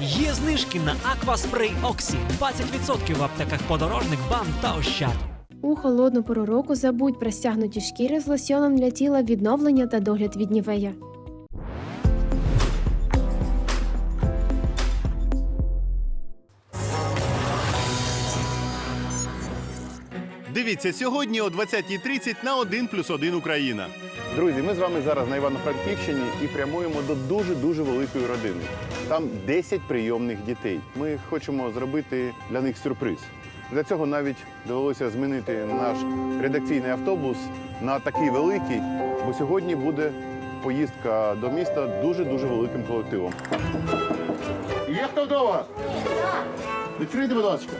Є знижки на Акваспрей Оксі 20% в аптеках подорожник, бам та ощад. У холодну пору року забудь про стягнуті шкіри з лосьоном для тіла відновлення та догляд від нівея. Дивіться сьогодні о 20.30 на 1 плюс 1 Україна. Друзі, ми з вами зараз на Івано-Франківщині і прямуємо до дуже-дуже великої родини. Там 10 прийомних дітей. Ми хочемо зробити для них сюрприз. Для цього навіть довелося змінити наш редакційний автобус на такий великий, бо сьогодні буде поїздка до міста дуже-дуже великим колективом. Є хто вдома? Відкрийте, будь ласка.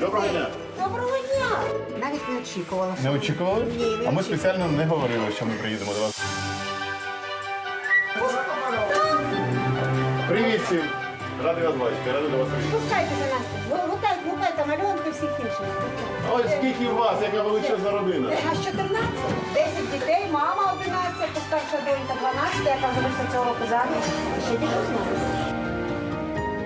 Доброго дня. Доброго дня! Навіть не очікувала. Не очікували? А ми спеціально не говорили, що ми приїдемо до вас. Привіт всім! Радий вас бачити, радий до вас приїхати. Пускайте за нас. Гукайте, гукайте малюнки всіх інших. Ось скільки вас, яка величезна родина. Нас 14, 10 дітей, мама 11, постарша донька 12, яка вже цього року заміж. Ще дітей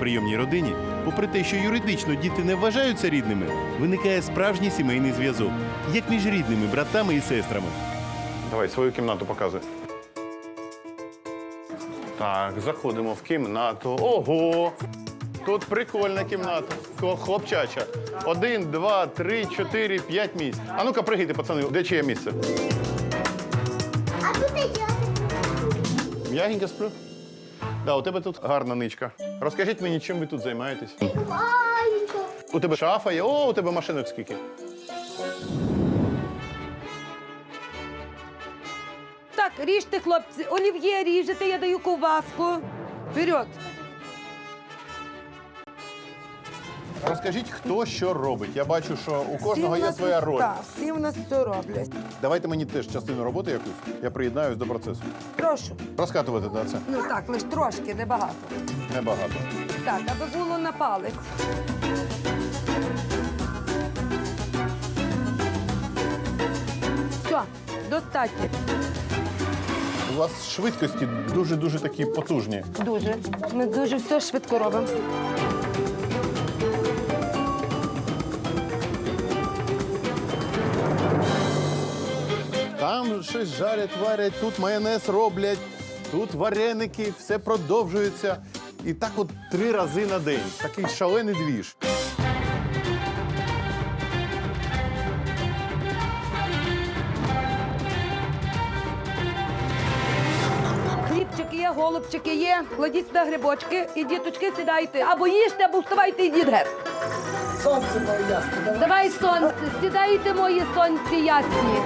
прийомній родині, попри те, що юридично діти не вважаються рідними, виникає справжній сімейний зв'язок, як між рідними братами і сестрами. Давай свою кімнату показуй. Так, заходимо в кімнату. Ого! Тут прикольна кімната. Хлопчача. Один, два, три, чотири, п'ять місць. А ну-ка, пригайте, пацани, де чиє місце? А тут я. М'ягенько сплю. Да, у тебе тут гарна ничка. Розкажіть мені, чим ви тут займаєтесь? У тебе шафа є? О, у тебе машинок скільки? Так, ріжте, хлопці. Олів'є ріжете, я даю ковбаску. Вперед. Розкажіть, хто що робить. Я бачу, що у кожного є своя роль. Так, всі в нас все роблять. Давайте мені теж частину роботи якусь. Я приєднаюсь до процесу. Прошу. Розкатувати да, це Ну так, лиш трошки, небагато. небагато. Так, аби було на палець. Все, достатньо. У вас швидкості дуже-дуже такі потужні. Дуже. Ми дуже все швидко робимо. Там щось жарять, варять, тут майонез роблять, тут вареники, все продовжується. І так от три рази на день. Такий шалений двіж. Хлібчики є, голубчики є. Кладіть сюди грибочки і діточки сідайте. Або їжте, або вставайте і йдіть геть. Сонце моє ясне. Давай сонце, сідайте мої сонці ясні.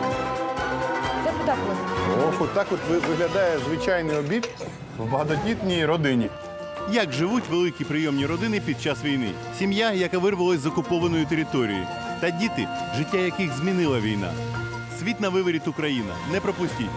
Це туди. Ох, отак так от виглядає звичайний обід в багатодітній родині. Як живуть великі прийомні родини під час війни? Сім'я, яка вирвалась з окупованої території, та діти, життя яких змінила війна. Світ на виворіт Україна. Не пропустіть.